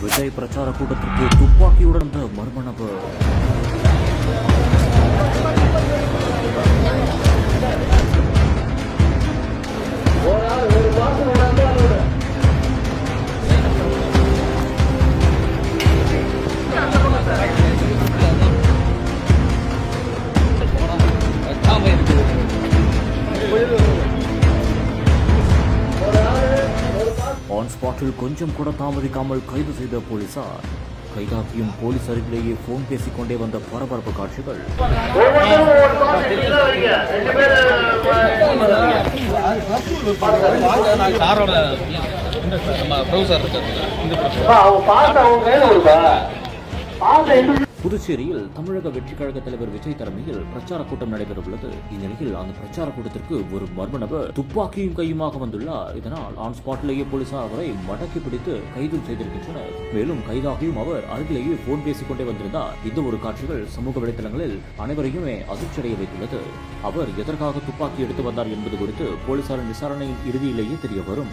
விஜய் பிரச்சார கூட்டத்திற்கு துப்பாக்கியுடன் வந்த மர்ம நபர் ஆன் ஸ்பாட்டில் கொஞ்சம் கூட தாமதிக்காமல் கைது செய்த போலீசார் கைதாக்கியும் போலீஸ் அருகிலேயே போன் பேசிக் கொண்டே வந்த பரபரப்பு காட்சிகள். சாரோட புதுச்சேரியில் தமிழக வெற்றிக் கழக தலைவர் விஜய் தலைமையில் பிரச்சார கூட்டம் நடைபெறவுள்ளது. இந்நிலையில் அந்த பிரச்சார கூட்டத்திற்கு ஒரு மர்ம நபர் துப்பாக்கியும் கையுமாக வந்துள்ளார். இதனால் ஆன் ஸ்பாட்டிலேயே போலீசார் அவரை மடக்கி பிடித்து கைது செய்திருக்கின்றனர். மேலும் கைதாகியும் அவர் அருகிலேயே போன் பேசிக் கொண்டே வந்திருந்தார். இந்த ஒரு காட்சிகள் சமூக வலைதளங்களில் அனைவரையுமே அதிர்ச்சியடைய வைத்துள்ளது. அவர் எதற்காக துப்பாக்கி எடுத்து வந்தார் என்பது குறித்து போலீசாரின் விசாரணையின் இறுதியிலேயே தெரிய வரும்.